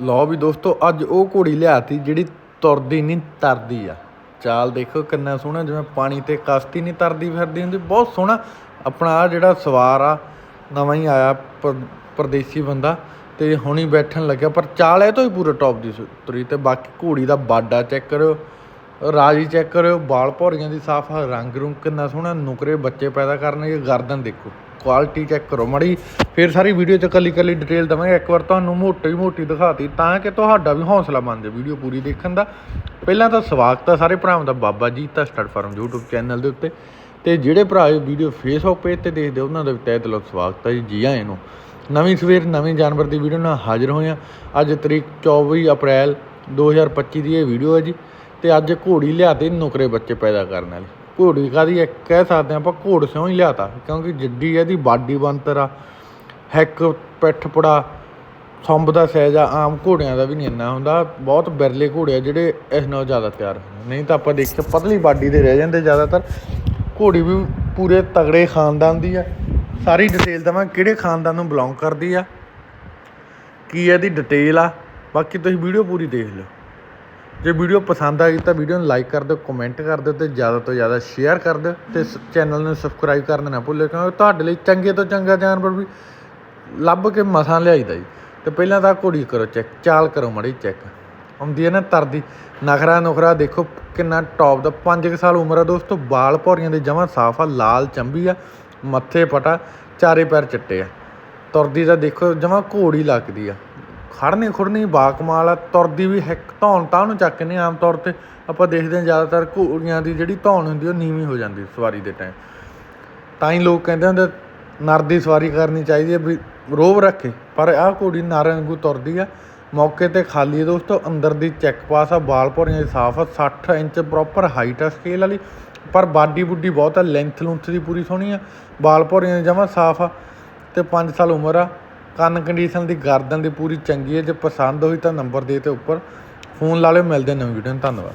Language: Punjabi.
ਲਓ ਵੀ ਦੋਸਤੋ, ਅੱਜ ਉਹ ਘੋੜੀ ਲਿਆਤੀ ਜਿਹੜੀ ਤੁਰਦੀ ਨਹੀਂ, ਤਰਦੀ ਆ। ਚਾਲ ਦੇਖੋ ਕਿੰਨਾ ਸੋਹਣਾ, ਜਿਵੇਂ ਪਾਣੀ ਤੇ ਕਸ਼ਤੀ ਨਹੀਂ ਤਰਦੀ ਫਿਰਦੀ ਹੁੰਦੀ, ਬਹੁਤ ਸੋਹਣਾ। ਆਪਣਾ ਆ ਜਿਹੜਾ ਸਵਾਰ ਆ, ਨਵਾਂ ਹੀ ਆਇਆ ਪਰਦੇਸੀ ਬੰਦਾ ਤੇ ਹੁਣੀ ਬੈਠਣ ਲੱਗਿਆ, ਪਰ ਚਾਲ ਇਹ ਤੋਂ ਹੀ ਪੂਰੇ ਟੌਪ ਦੀ ਸੁ- ਤੁਰੀ ਤੇ ਬਾਕੀ ਘੋੜੀ ਦਾ ਬਾਡਾ ਚੈੱਕ ਕਰਿਓ। ਰਾਜੀ ਚੈੱਕ ਕਰਿਓ ਬਾਲ ਭੌਰੀਆਂ ਦੀ ਸਾਫ਼ ਰੰਗ ਰੁੰਗ ਕਿੰਨਾ ਸੋਹਣਾ ਨੁਕਰੇ ਬੱਚੇ ਪੈਦਾ ਕਰਨਗੇ ਗਰਦਨ ਦੇਖੋ ਕੁਆਲਿਟੀ ਚੈੱਕ ਕਰੋ ਮੜੀ ਫਿਰ ਸਾਰੀ ਵੀਡੀਓ ਚ ਕੱਲੀ ਕੱਲੀ ਡਿਟੇਲ ਦਵਾਂਗੇ ਇੱਕ ਵਾਰ ਤੁਹਾਨੂੰ ਮੋਟੀ ਮੋਟੀ ਦਿਖਾਤੀ ਤਾਂ ਕਿ ਤੁਹਾਡਾ ਵੀ ਹੌਸਲਾ ਬਣ ਜਾਵੇ ਵੀਡੀਓ ਪੂਰੀ ਦੇਖਣ ਦਾ। ਪਹਿਲਾਂ ਤਾਂ ਸਵਾਗਤ ਹੈ ਸਾਰੇ ਭਰਾਵਾਂ ਦਾ ਬਾਬਾ ਜੀ ਤਾਂ ਸਟਾਰਟ ਫਾਰਮ YouTube ਚੈਨਲ ਦੇ ਉੱਤੇ। ਤੇ ਜਿਹੜੇ ਭਰਾ ਇਹ ਵੀਡੀਓ ਫੇਸਬੁੱਕ ਪੇਜ ਤੇ ਦੇਖਦੇ ਹੋ, ਉਹਨਾਂ ਦਾ ਵੀ ਤਹਿ ਦਿਲੋਂ ਸਵਾਗਤ ਹੈ ਜੀ ਜੀ ਆਇਆਂ ਨੂੰ। ਨਵੀਂ ਸਵੇਰ ਨਵੇਂ ਜਾਨਵਰ ਦੀ ਵੀਡੀਓ ਨਾਲ ਹਾਜ਼ਰ ਹੋਏ ਹਾਂ ਅੱਜ ਤਰੀਕ 24 ਅਪ੍ਰੈਲ 2025 ਦੀ ਇਹ ਵੀਡੀਓ ਹੈ ਜੀ। ਤੇ ਅੱਜ ਘੋੜੀ ਲਿਆਤੇ ਨੁਕਰੇ ਬੱਚੇ ਪੈਦਾ ਕਰਨ ਵਾਲੀ। ਘੋੜੀ ਕਾਦੀ ਇੱਕ ਕਹਿ ਸਕਦੇ ਹਾਂ ਆਪਾਂ ਘੋੜ ਸਿਉਂ ਹੀ ਲਿਆਤਾ, ਕਿਉਂਕਿ ਜਿੱਡੀ ਇਹਦੀ ਬਾਡੀ ਬੰਤਰ ਆ, ਹੈਕ, ਪਿੱਠ ਪੜਾ ਸੰਬ ਦਾ ਸਾਈਜ਼ ਆ, ਆਮ ਘੋੜਿਆਂ ਦਾ ਵੀ ਨਹੀਂ ਇੰਨਾ ਹੁੰਦਾ। ਬਹੁਤ ਬਿਰਲੇ ਘੋੜੇ ਆ ਜਿਹੜੇ ਇਸ ਨਾਲੋਂ ਜ਼ਿਆਦਾ ਤਿਆਰ ਨਹੀਂ ਤਾਂ ਆਪਾਂ ਦੇਖੀਏ ਪਤਲੀ ਬਾਡੀ ਦੇ ਰਹਿ ਜਾਂਦੇ ਜ਼ਿਆਦਾਤਰ। ਘੋੜੀ ਵੀ ਪੂਰੇ ਤਗੜੇ ਖਾਨਦਾਨ ਦੀ ਆ। ਸਾਰੀ ਡਿਟੇਲ ਦਵਾਂ ਕਿਹੜੇ ਖਾਨਦਾਨ ਨੂੰ ਬਿਲੋਂਗ ਕਰਦੀ ਆ, ਕੀ ਇਹਦੀ ਡਿਟੇਲ ਆ। ਬਾਕੀ ਤੁਸੀਂ ਵੀਡੀਓ ਪੂਰੀ ਦੇਖ ਲਿਓ। ਜੇ ਵੀਡੀਓ ਪਸੰਦ ਆਈ ਤਾਂ ਵੀਡੀਓ ਨੂੰ ਲਾਈਕ ਕਰ ਦਿਓ ਕਮੈਂਟ ਕਰ ਦਿਓ ਤੇ ਜ਼ਿਆਦਾ ਤੋਂ ਜ਼ਿਆਦਾ ਸ਼ੇਅਰ ਕਰ ਦਿਓ ਤੇ ਚੈਨਲ ਨੂੰ ਸਬਸਕ੍ਰਾਈਬ ਕਰਨਾ ਨਾ ਭੁੱਲਿਓ ਕਿਉਂਕਿ ਤੁਹਾਡੇ ਲਈ ਚੰਗੇ ਤੋਂ ਚੰਗਾ ਜਾਨਵਰ ਵੀ ਲੱਭ ਕੇ ਮਸਾਂ ਲਿਆਈਦਾ ਜੀ। ਤੇ ਪਹਿਲਾਂ ਤਾਂ ਘੋੜੀ ਕਰੋ ਚੈੱਕ ਚਾਲ ਕਰੋ ਮੜੀ ਚੈੱਕ ਹੁੰਦੀ ਹੈ ਨਾ ਤਰਦੀ, ਨਖਰਾ ਨੁਖਰਾ ਦੇਖੋ ਕਿੰਨਾ ਟੌਪ ਦਾ 5 ਸਾਲ ਉਮਰ ਆ ਦੋਸਤੋ ਬਾਲ ਭੌਰੀਆਂ ਦੇ ਜਮਾਂ ਸਾਫ਼ ਆ, ਲਾਲ ਚੰਬੀ ਆ, ਮੱਥੇ ਪਟਾ ਚਾਰੇ ਪੈਰ ਚਿੱਟੇ ਆ। ਤੁਰਦੀ ਤਾਂ ਦੇਖੋ ਜਮਾਂ ਘੋੜੀ ਲੱਗਦੀ ਆ। ਖੜਨੀ ਖੁੜਨੀ ਬਾਕਮਾਲ ਆ, ਤੁਰਦੀ ਵੀ ਇੱਕ ਧੌਣ ਤਾਂ ਉਹਨੂੰ ਚੱਕ ਨਹੀਂ ਆਮ ਤੌਰ ਤੇ ਆਪਾਂ ਦੇਖਦੇ ਹਾਂ ਜ਼ਿਆਦਾਤਰ ਘੋੜੀਆਂ ਦੀ ਜਿਹੜੀ ਧੌਣ ਹੁੰਦੀ ਉਹ ਨੀਵੀਂ ਹੋ ਜਾਂਦੀ ਸਵਾਰੀ ਦੇ ਟਾਈਮ ਤਾਂ ਹੀ ਲੋਕ ਕਹਿੰਦੇ ਹੁੰਦੇ ਨਰ ਦੀ ਸਵਾਰੀ ਕਰਨੀ ਚਾਹੀਦੀ ਹੈ ਵੀ ਰੋਬ ਰੱਖੇ, ਪਰ ਆਹ ਘੋੜੀ ਨਰ ਵਾਂਗੂ ਤੁਰਦੀ ਆ, ਮੌਕੇ ਤੇ ਖਾਲੀ ਹੈ ਦੋਸਤੋ, ਅੰਦਰ ਦੀ ਚੈੱਕ ਪਾਸ ਆ ਬਾਲ ਭੋਰੀਆਂ ਦੀ ਸਾਫ਼ ਆ 60 ਇੰਚ ਪ੍ਰੋਪਰ ਹਾਈਟ ਆ ਸਕੇਲ ਵਾਲੀ, ਪਰ ਬਾਡੀ ਬੁੱਡੀ ਬਹੁਤ ਆ ਲੈਂਥ ਲੁੰਥ ਦੀ ਪੂਰੀ ਸੋਹਣੀ ਆ ਬਾਲ ਭੋਰੀਆਂ ਦੀ ਜਮਾ ਸਾਫ਼ ਆ, ਤੇ 5 ਸਾਲ ਉਮਰ ਆ ਕੰਨ ਕੰਡੀਸ਼ਨ ਦੀ ਗਰਦਨ ਦੀ ਪੂਰੀ ਚੰਗੀ ਹੈ, ਜੇ ਪਸੰਦ ਹੋਈ ਤਾਂ ਨੰਬਰ ਦੇ ਤੇ ਉੱਪਰ ਫੋਨ ਲਾ ਲਿਓ, ਮਿਲਦੇ ਨਵੀਂ ਵੀਡੀਓ ਨੂੰ ਧੰਨਵਾਦ।